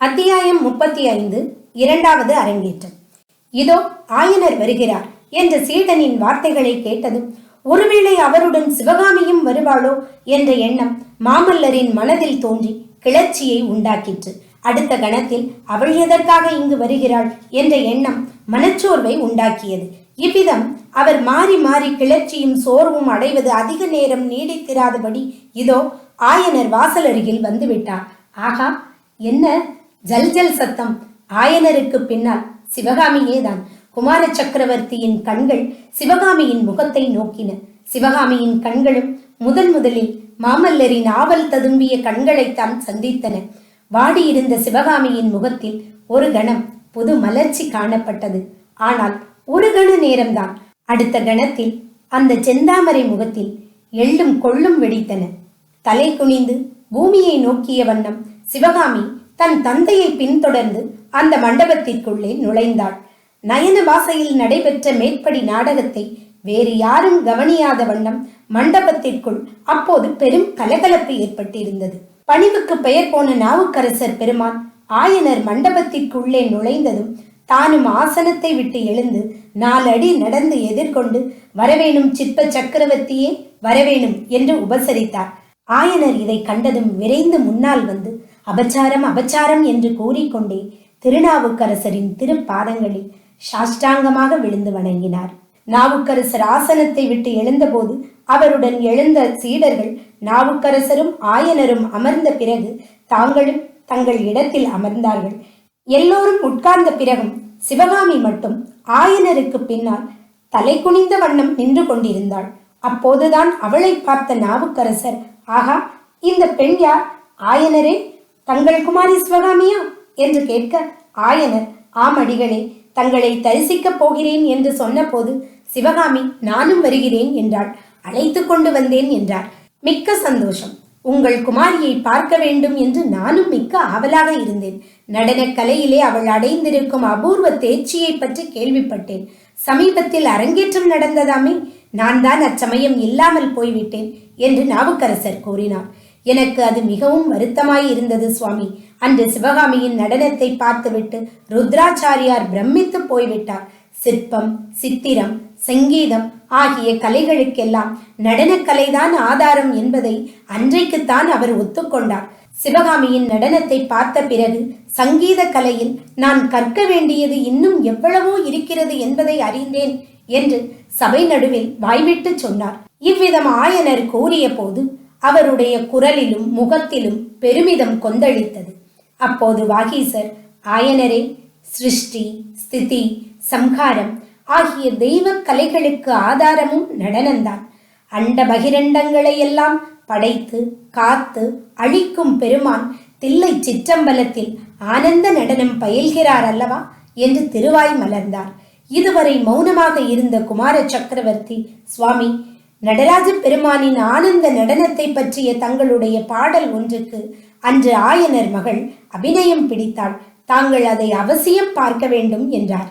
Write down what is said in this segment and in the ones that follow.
அத்தியாயம் முப்பத்தி ஐந்து இரண்டாவது அரங்கேற்றம். இதோ ஆயனர் வருகிறார் என்ற சீடனின் வார்த்தைகளை கேட்டதும் ஒருவேளை அவருடன் சிவகாமியும் வருவாளோ? என்ற எண்ணம் மாமல்லரின் மனதில் தோன்றி கிளர்ச்சியை உண்டாக்கிற்று. அடுத்த கணத்தில் அவள் எதற்காக இங்கு வருகிறாள்? என்ற எண்ணம் மனச்சோர்வை உண்டாக்கியது. இவ்விதம் அவர் மாறி மாறி கிளர்ச்சியும் சோர்வும் அடைவது அதிக நேரம் நீடித்திராதபடி இதோ ஆயனர் வாசல் அருகில் வந்துவிட்டார் ஆகா என்ன? ஜல் ஜல் சத்தம் ஆயனருக்கு பின்னால் சிவகாமியேதான் குமார சக்கரவர்த்தியின் கண்கள் சிவகாமியின் முகத்தை நோக்கின. சிவகாமியின் கண்களும் முதன் முதலில் மாமல்லரின் ஆவல் ததும்பிய கண்களைத்தான் சந்தித்தன. வாடியிருந்த சிவகாமியின் முகத்தில் ஒரு கணம் புது மலர்ச்சி காணப்பட்டது. ஆனால் ஒரு கண நேரம்தான். அடுத்த கணத்தில் அந்த செந்தாமரை முகத்தில் எள்ளும் கொள்ளும் வெடித்தன. தலை குனிந்து பூமியை நோக்கிய வண்ணம் சிவகாமி தன் தந்தையை பின்தொடர்ந்து அந்த மண்டபத்திற்குள்ளே நுழைந்தாள். நயன வாசையில் நடைபெற்ற மேற்படி நாடகத்தை வேறு யாரும் கவனியாத வண்ணம் மண்டபத்திற்குள் அப்போது பெரும் கலகலப்பு ஏற்பட்டிருந்தது. பணிவுக்கு பெயர் போன நாவுக்கரசர் பெருமான் ஆயனர் மண்டபத்திற்குள்ளே நுழைந்ததும் தானும் ஆசனத்தை விட்டு எழுந்து நாலடி நடந்து எதிர்கொண்டு வரவேணும் சிற்ப சக்கரவர்த்தியே வரவேணும் என்று உபசரித்தார். ஆயனர் இதை கண்டதும் விரைந்து முன்னால் வந்து அபச்சாரம் அபச்சாரம் என்று கூறிக்கொண்டே திருநாவுக்கரசரின் திருப்பாதங்களில் சாஷ்டாங்கமாக விழுந்து வணங்கினார். நாவுக்கரசர் ஆசனத்தை விட்டு எழுந்தபோது அவருடன் எழுந்த சீடர்கள் நாவுக்கரசரும் ஆயனரும் அமர்ந்த பிறகு தாங்களும் தங்கள் இடத்தில் அமர்ந்தார்கள். எல்லோரும் உட்கார்ந்த பிறகும் சிவகாமி மட்டும் ஆயனருக்கு பின்னால் தலை குனிந்த வண்ணம் நின்று கொண்டிருந்தாள். அப்போதுதான் அவளை பார்த்த நாவுக்கரசர் ஆகா இந்த பெண் யார்? ஆயனரே தங்கள் குமாரி சிவகாமியா என்று கேட்க ஆயனர் ஆமடிகளே தங்களை தரிசிக்கப் போகிறேன் என்று சொன்னபோது சிவகாமி நானும் வருகிறேன் என்றாள். அழைத்து கொண்டு வந்தேன் என்றார். மிக்க சந்தோஷம். உங்கள் குமாரியை பார்க்க வேண்டும் என்று நானும் மிக்க ஆவலாக இருந்தேன். நடனக் கலையிலே அவள் அடைந்திருக்கும் அபூர்வ தேர்ச்சியை பற்றி கேள்விப்பட்டேன். சமீபத்தில் அரங்கேற்றம் நடந்ததாமே நான் தான் அச்சமயம் இல்லாமல் போய்விட்டேன் என்று நாவுக்கரசர் கூறினார். எனக்கு அது மிகவும் வருத்தமாய் இருந்தது சுவாமி. அன்று சிவகாமியின் நடனத்தை பார்த்துவிட்டு ருத்ராச்சாரியார் பிரமித்து போய்விட்டார். சிற்பம் சித்திரம் சங்கீதம் ஆகிய கலைகளுக்கெல்லாம் நடனக்கலைதான் ஆதாரம் என்பதை அன்றைக்குத்தான் அவர் ஒத்துக்கொண்டார். சிவகாமியின் நடனத்தை பார்த்த பிறகு சங்கீத கலையில் நான் கற்க வேண்டியது இன்னும் எவ்வளவோ இருக்கிறது என்பதை அறிந்தேன் என்று சபை நடுவில் வாய்விட்டு சொன்னார். இவ்விதம் ஆயனர் கூறிய போது அவருடைய குரலிலும் முகத்திலும் பெருமிதம் கொந்தளித்தது. அப்போது வாகீசர் ஆயனரே சிருஷ்டி ஸ்திதி சம்ஹாரம் ஆகிய தெய்வ கலைகளுக்கு ஆதாரமும் நடனந்தான். அண்ட பகிரண்டங்களை எல்லாம் படைத்து காத்து அழிக்கும் பெருமான் தில்லை சிற்றம்பலத்தில் ஆனந்த நடனம் பயில்கிறார் அல்லவா என்று திருவாய் மலர்ந்தார். இதுவரை மௌனமாக இருந்த குமார சக்கரவர்த்தி சுவாமி நடராஜ பெருமானின் ஆனந்த நடனத்தை பற்றிய தங்களுடைய பாடல் ஒன்றுக்கு அன்று ஆயனர் மகள் அபிநயம் பிடித்தாள். தாங்கள் அதை அவசியம் பார்க்க வேண்டும் என்றார்.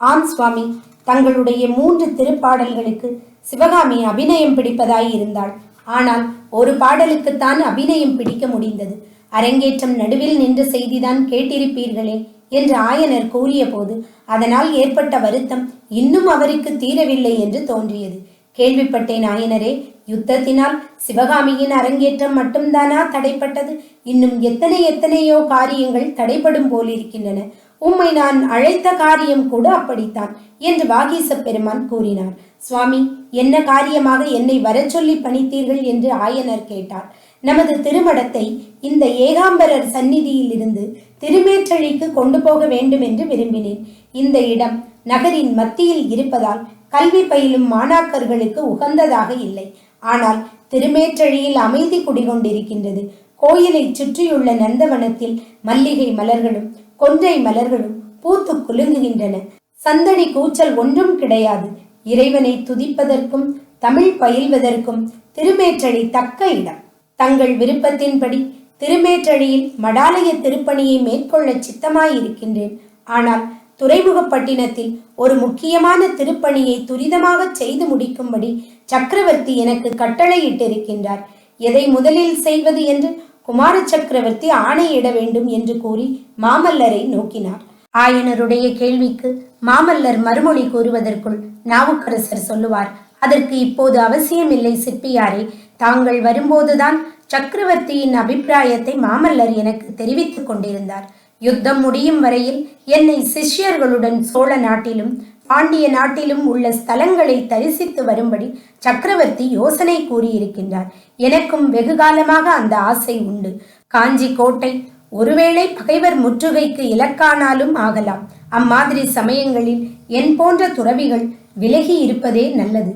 ஆம் சுவாமி தங்களுடைய மூன்று திருப்பாடல்களுக்கு சிவகாமி அபிநயம் பிடிப்பதாய் இருந்தாள். ஆனால் ஒரு பாடலுக்குத்தான் அபிநயம் பிடிக்க முடிந்தது. அரங்கேற்றம் நடுவில் நின்ற செய்திதான் கேட்டிருப்பீர்களே என்று ஆயனர் கூறியபோது அதனால் ஏற்பட்ட வருத்தம் இன்னும் அவருக்கு தீரவில்லை என்று தோன்றியது. கேள்விப்பட்டேன் ஆயனரே. யுத்தத்தினால் சிவகாமியின் அரங்கேற்றம் மட்டும்தானா தடைப்பட்டது? இன்னும் எத்தனை எத்தனையோ காரியங்கள் தடைப்படும் போலிருக்கின்றன உம்மை நான் அழைத்த காரியம் கூட அப்படித்தான் என்று வாகீச பெருமான் கூறினார். சுவாமி என்ன காரியமாக என்னை வர சொல்லி பணித்தீர்கள் என்று ஆயனர் கேட்டார். நமது திருமடத்தை இந்த ஏகாம்பரர் சந்நிதியில் இருந்து திருமேற்றழிக்கு கொண்டு போக வேண்டும் என்று விரும்பினேன். இந்த இடம் நகரின் மத்தியில் இருப்பதால் கல்வி பயிலும் மாணாக்கர்களுக்கு உகந்ததாக இல்லை. ஆனால் திருமேற்றழியில் அமைதி குடிகொண்டிருக்கின்றது. கோயிலை சுற்றியுள்ள நந்தவனத்தில் மல்லிகை மலர்களும் கொன்றை மலர்களும் பூத்து குலுங்குகின்றன. சந்தடி கூச்சல் ஒன்றும் கிடையாது. இறைவனை துதிப்பதற்கும் தமிழ் பயில்வதற்கும் திருமேற்றழி தக்க இடம். தங்கள் விருப்பத்தின்படி திருமேற்றழியில் மடாலய திருப்பணியை மேற்கொள்ள சித்தமாயிருக்கின்றேன். ஆனால் துறைமுகப்பட்டினத்தில் ஒரு முக்கியமான திருப்பணியை துரிதமாக செய்து முடிக்கும்படி சக்கரவர்த்தி எனக்கு கட்டளையிட்டிருக்கின்றார். எதை முதலில் செய்வது என்று குமார சக்கரவர்த்தி ஆணையிட வேண்டும் என்று கூறி மாமல்லரை நோக்கினார். ஆயனருடைய கேள்விக்கு மாமல்லர் மறுமொழி கூறுவதற்குள் நாவுக்கரசர் சொல்லுவார் அதற்கு இப்போது அவசியமில்லை சிற்பியாரே தாங்கள் வரும்போதுதான் சக்கரவர்த்தியின் அபிப்பிராயத்தை மாமல்லர் எனக்கு தெரிவித்துக் கொண்டிருந்தார். யுத்தம் முடியும் வரையில் என்னை சிஷ்யர்களுடன் சோழ நாட்டிலும் பாண்டிய நாட்டிலும் உள்ள ஸ்தலங்களை தரிசித்து வரும்படி சக்கரவர்த்தி யோசனை கூறியிருக்கின்றார். எனக்கும் வெகு காலமாக அந்த ஆசை உண்டு. காஞ்சி கோட்டை ஒருவேளை பகைவர் முற்றுகைக்கு இலக்கானாலும் ஆகலாம். அம்மாதிரி சமயங்களில் என் போன்ற துறவிகள் விலகி இருப்பதே நல்லது.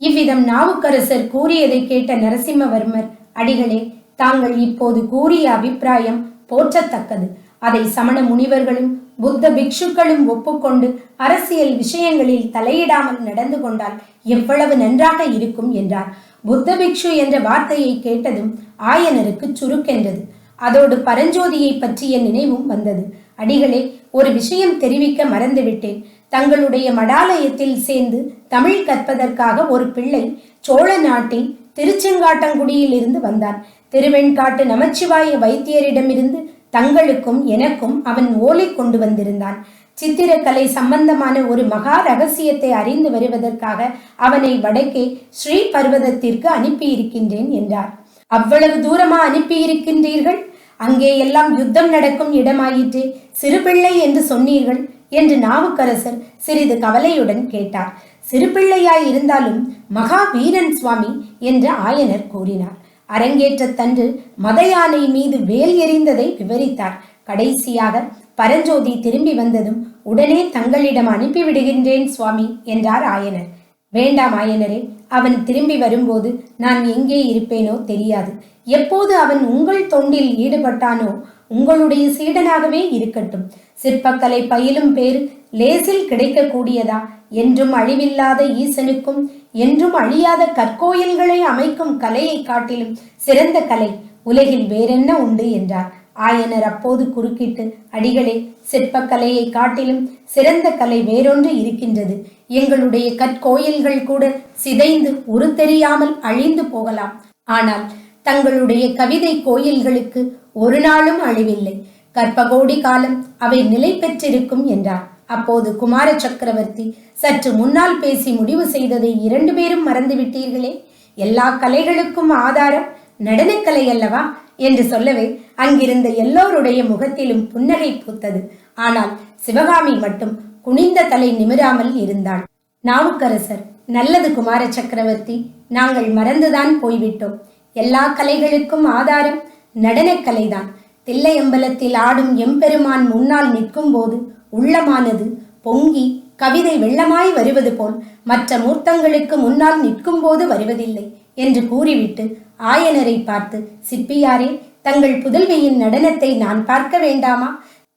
இவ்விதம் நாவுக்கரசர் கூறியதை கேட்ட நரசிம்மவர்மர் அடிகளே தாங்கள் இப்போது கூறிய அபிப்பிராயம் போற்றத்தக்கது. அதை சமண முனிவர்களும் புத்த பிக்ஷுக்களும் ஒப்புக்கொண்டு அரசியல் விஷயங்களில் தலையிடாமல் நடந்து கொண்டால் எவ்வளவு நன்றாக இருக்கும் என்றார். புத்த பிக்ஷு என்ற வார்த்தையை கேட்டதும் ஆயனருக்கு சுருக்கென்றது. அதோடு பரஞ்சோதியை பற்றிய நினைவும் வந்தது. அடிகளே ஒரு விஷயம் தெரிவிக்க மறந்துவிட்டேன். தங்களுடைய மடாலயத்தில் சேர்ந்து தமிழ் கற்பதற்காக ஒரு பிள்ளை சோழ நாட்டில் திருச்செங்காட்டங்குடியில் இருந்து வந்தான் திருவெண்காட்டு நமச்சிவாய வைத்தியரிடமிருந்து தங்களுக்கும் எனக்கும் அவன் ஓலை கொண்டு வந்திருந்தான். சித்திரக்கலை சம்பந்தமான ஒரு மகா ரகசியத்தை அறிந்து வருவதற்காக அவனை வடக்கே ஸ்ரீ பர்வதத்திற்கு அனுப்பியிருக்கின்றேன் என்றார். அவ்வளவு தூரமா அனுப்பியிருக்கின்றீர்கள்? அங்கே எல்லாம் யுத்தம் நடக்கும் இடமாயிற்றே சிறுபிள்ளை என்று சொன்னீர்கள் என்று நாவுக்கரசர் சிறிது கவலையுடன் கேட்டார். சிறுபிள்ளையாய் இருந்தாலும் மகா வீரன் சுவாமி என்று ஆயனர் கூறினார். அரங்கேற்றத்தன்று மத யானை மீது வேல் எறிந்ததை விவரித்தார். கடைசியாக பரஞ்சோதி திரும்பி வந்ததும் உடனே தங்களிடம் அனுப்பிவிடுகின்றேன் சுவாமி என்றார் ஆயனர். வேண்டாம் ஆயனரே அவன் திரும்பி வரும்போது நான் எங்கே இருப்பேனோ தெரியாது. எப்போது அவன் உங்கள் தொண்டில் ஈடுபட்டானோ உங்களுடைய சீடனாகவே இருக்கட்டும். சிற்பக்கலை பயிலும் பேர் லேசில் கிடைக்கக்கூடியதா என்றும் அழிவில்லாத ஈசனுக்கும் என்றும் அழியாத கற்கோயில்களை அமைக்கும் கலையை காட்டிலும் சிறந்த கலை உலகில் வேறென்ன உண்டு என்றார். ஆயனர் அப்போது குறுக்கிட்டு அடிகளே சிற்பக்கலையை காட்டிலும் சிறந்த கலை வேறொன்று இருக்கின்றது. எங்களுடைய கற்கோயில்கள் கூட சிதைந்து உரு தெரியாமல் அழிந்து போகலாம். ஆனால் தங்களுடைய கவிதை கோயில்களுக்கு ஒரு நாளும் அழிவில்லை. கற்பகோடி காலம் அவை நிலை பெற்றிருக்கும் என்றார். அப்போது குமார சக்கரவர்த்தி சற்று முன்னால் பேசி முடிவு செய்ததை இரண்டு பேரும் மறந்துவிட்டீர்களே எல்லா கலைகளுக்கும் ஆதாரம் நடனக்கலை அல்லவா? என்று சொல்லவே அங்கிருந்த எல்லோருடைய முகத்திலும் புன்னகை பூத்தது. ஆனால் சிவகாமி மட்டும் குனிந்த தலை நிமிராமல் இருந்தாள். நாவுக்கரசர் நல்லது குமார சக்கரவர்த்தி. நாங்கள் மறந்துதான் போய்விட்டோம். எல்லா கலைகளுக்கும் ஆதாரம் நடனக்கலைதான். தில்லையம்பலத்தில் ஆடும் எம்பெருமான் முன்னால் நிற்கும் போது உள்ளமானது பொங்கி கவிதை வெள்ளமாய் வருவது போல் மற்ற மூர்த்தங்களுக்கு முன்னால் நிற்கும் போது வருவதில்லை என்று கூறிவிட்டு ஆயனரை பார்த்து சிற்பியாரே தங்கள் புதல்வியின் நடனத்தை நான் பார்க்க வேண்டாமா?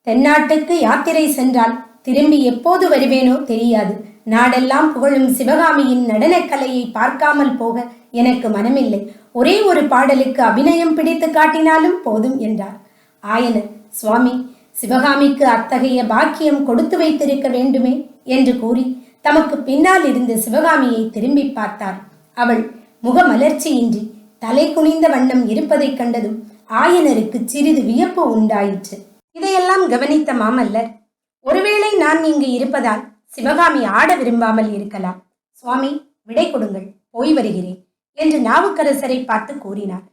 தென்னாட்டுக்கு யாத்திரை சென்றால் திரும்பி எப்போது வருவேனோ தெரியாது. நாடெல்லாம் புகழும் சிவகாமியின் நடனக்கலையை பார்க்காமல் போக எனக்கு மனமில்லை. ஒரே ஒரு பாடலுக்கு அபிநயம் பிடித்து காட்டினாலும் போதும் என்றார். ஆயனர் சுவாமி சிவகாமிக்கு அத்தகைய பாக்கியம் கொடுத்து வைத்திருக்க வேண்டுமே என்று கூறி தமக்கு பின்னால் இருந்த சிவகாமியை திரும்பி பார்த்தார் அவள் முகமலர்ச்சியின்றி தலை குனிந்த வண்ணம் இருப்பதைக் கண்டதும் ஆயனருக்கு சிறிது வியப்பு உண்டாயிற்று. இதையெல்லாம் கவனித்த மாமல்லர் ஒருவேளை நான் இங்கு இருப்பதால் சிவகாமி ஆட விரும்பாமல் இருக்கலாம். சுவாமி விடை கொடுங்கள் போய் வருகிறேன் என்று நாவுக்கரசரை பார்த்து கூறினார்.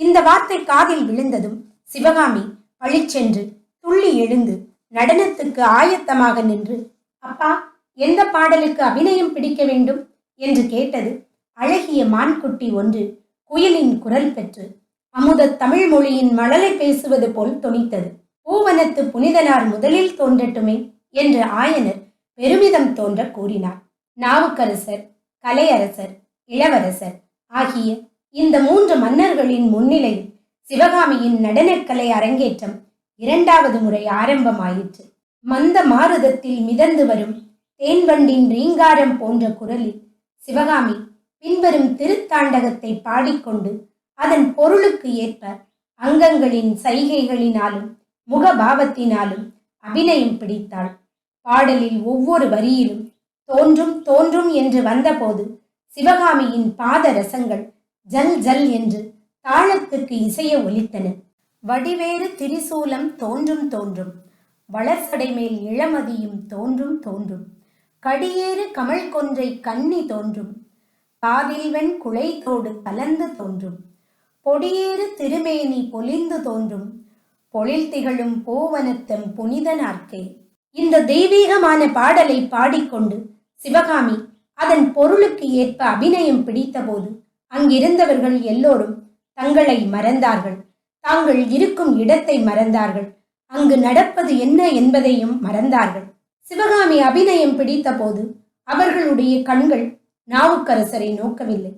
இந்த வார்த்தை காதில் விழுந்ததும் சிவகாமி பழிச்சென்று துள்ளி எழுந்து நடனத்துக்கு ஆயத்தமாக நின்று அப்பா எந்த பாடலுக்கு அபிநயம் பிடிக்க வேண்டும்? என்று கேட்டது அழகிய மான்குட்டி ஒன்று குயிலின் குரல் பெற்று அமுத தமிழ் மொழியின் மழலை பேசுவது போல் தொனித்தது. பூவனத்து புனிதனார் முதலில் தோன்றட்டுமே என்று ஆயனர் பெருமிதம் தோன்ற கூறினார். நாவுக்கரசர் கலையரசர் இளவரசர் ஆகிய இந்த மூன்று மன்னர்களின் முன்னிலையில் சிவகாமியின் நடனக்கலை அரங்கேற்றம் இரண்டாவது முறை ஆரம்பமாயிற்று. மந்த மாருதத்தில் மிதந்து வரும் தேன்வண்டின் ரீங்காரம் போன்ற குரலில் சிவகாமி பின்வரும் திருத்தாண்டகத்தை பாடிக்கொண்டு அதன் பொருளுக்கு ஏற்ப அங்கங்களின் சைகைகளினாலும் முகபாவத்தினாலும் அபிநயம் பிடித்தாள். பாடலில் ஒவ்வொரு வரியிலும் தோன்றும் தோன்றும் என்று வந்தபோது சிவகாமியின் பாத ரசங்கள் ஜல் ஜல் என்று தாளத்துக்கு இசைய ஒலித்தன. வடிவேறு திரிசூலம் தோன்றும் தோன்றும். வளர்சடைமேல் இளமதியும் தோன்றும் தோன்றும். கடியேறு கமல் கொன்றை கன்னி தோன்றும். காதில்வன் குழைத்தோடு கலந்து தோன்றும். பொடியேறு திருமேனி பொலிந்து தோன்றும். பொழில் திகழும் போவனத்தம் புனிதனார்க்கே இந்த தெய்வீகமான பாடலை பாடிக்கொண்டு சிவகாமி அதன் பொருளுக்கு ஏற்ப அபிநயம் பிடித்தபோது அங்கிருந்தவர்கள் எல்லோரும் தங்களை மறந்தார்கள். தாங்கள் இருக்கும் இடத்தை மறந்தார்கள். அங்கு நடப்பது என்ன என்பதையும் மறந்தார்கள். சிவகாமி அபிநயம் பிடித்தபோது அவர்களுடைய கண்கள் நாவுக்கரசரை நோக்கவில்லை.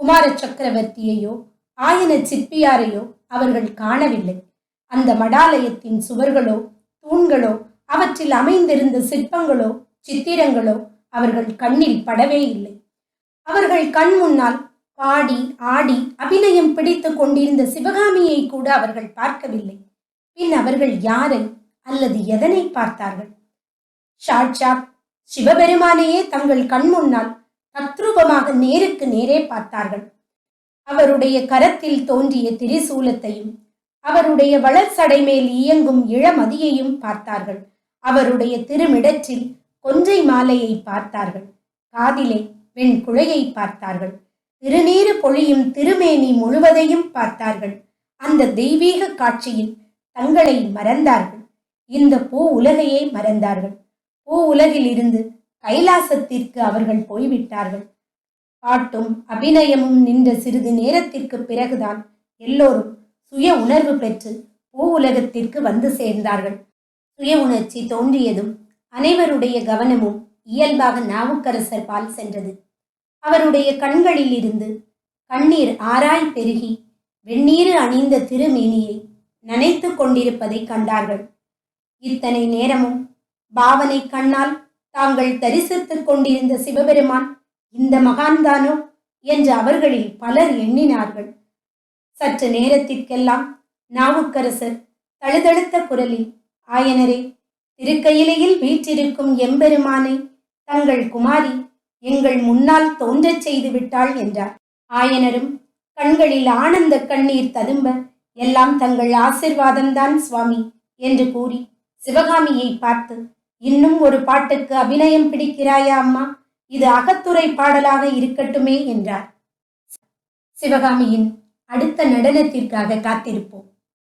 குமார சக்கரவர்த்தியையோ ஆயன சிற்பியாரையோ அவர்கள் காணவில்லை. அந்த மடாலயத்தின் சுவர்களோ தூண்களோ அவற்றில் அமைந்திருந்த சிற்பங்களோ சித்திரங்களோ அவர்கள் கண்ணில் படவே இல்லை. அவர்கள் கண் முன்னால் பாடி ஆடி அபிநயம் பிடித்துக் கொண்டிருந்த சிவகாமியை கூட அவர்கள் பார்க்கவில்லை. பின் அவர்கள் யாரை அல்லது எதனை பார்த்தார்கள்? சாட்சாத் சிவபெருமானையே தங்கள் கண் முன்னால் தத்ரூபமாக நேருக்கு நேரே பார்த்தார்கள். அவருடைய கரத்தில் தோன்றிய திரிசூலத்தையும் அவருடைய வளர்ச்சடை மேல் இயங்கும் இளமதியையும் பார்த்தார்கள். அவருடைய திருமிடற்றில் கொன்றை மாலையை பார்த்தார்கள். காதிலே வெண் குழையை பார்த்தார்கள். திருநீறு பொழியும் திருமேனி முழுவதையும் பார்த்தார்கள். அந்த தெய்வீக காட்சியில் தங்களை மறந்தார்கள். இந்த பூ உலகையே மறந்தார்கள். பூ உலகில் இருந்து கைலாசத்திற்கு அவர்கள் போய்விட்டார்கள். பாட்டும் அபிநயமும் நின்ற சிறிது நேரத்திற்கு பிறகுதான் எல்லோரும் சுய உணர்வு பெற்று பூ உலகத்திற்கு வந்து சேர்ந்தார்கள். சுய உணர்ச்சி தோன்றியதும் அனைவருடைய கவனமும் இயல்பாக நாவுக்கரசர் பால் சென்றது. அவருடைய கண்களில் இருந்து கண்ணீர் ஆராய் பெருகி வெந்நீரு அணிந்த திருமேனியை நனைத்து கொண்டிருப்பதை கண்டார்கள். இத்தனை நேரமும் பாவனை கண்ணால் தாங்கள் தரிசித்துக் கொண்டிருந்த சிவபெருமான் இந்த மகான்தானோ என்று அவர்களில் பலர் எண்ணினார்கள். சற்று நேரத்திற்கெல்லாம் நாவுக்கரசர் தழுதழுத்த குரலில் ஆயனரே திருக்கையிலையில் வீற்றிருக்கும் எம்பெருமானை தங்கள் குமாரி எங்கள் முன்னால் தோன்றச் செய்து விட்டாள் என்றார். ஆயனரும் கண்களில் ஆனந்த கண்ணீர் ததும்ப எல்லாம் தங்கள் ஆசிர்வாதம்தான் சுவாமி என்று கூறி சிவகாமியை பார்த்து இன்னும் ஒரு பாட்டுக்கு அபிநயம் பிடிக்கிறாயா அம்மா? இது அகத்துறை பாடலாக இருக்கட்டுமே என்றார். சிவகாமியின் அடுத்த நடனத்திற்காக காத்திருப்போம்.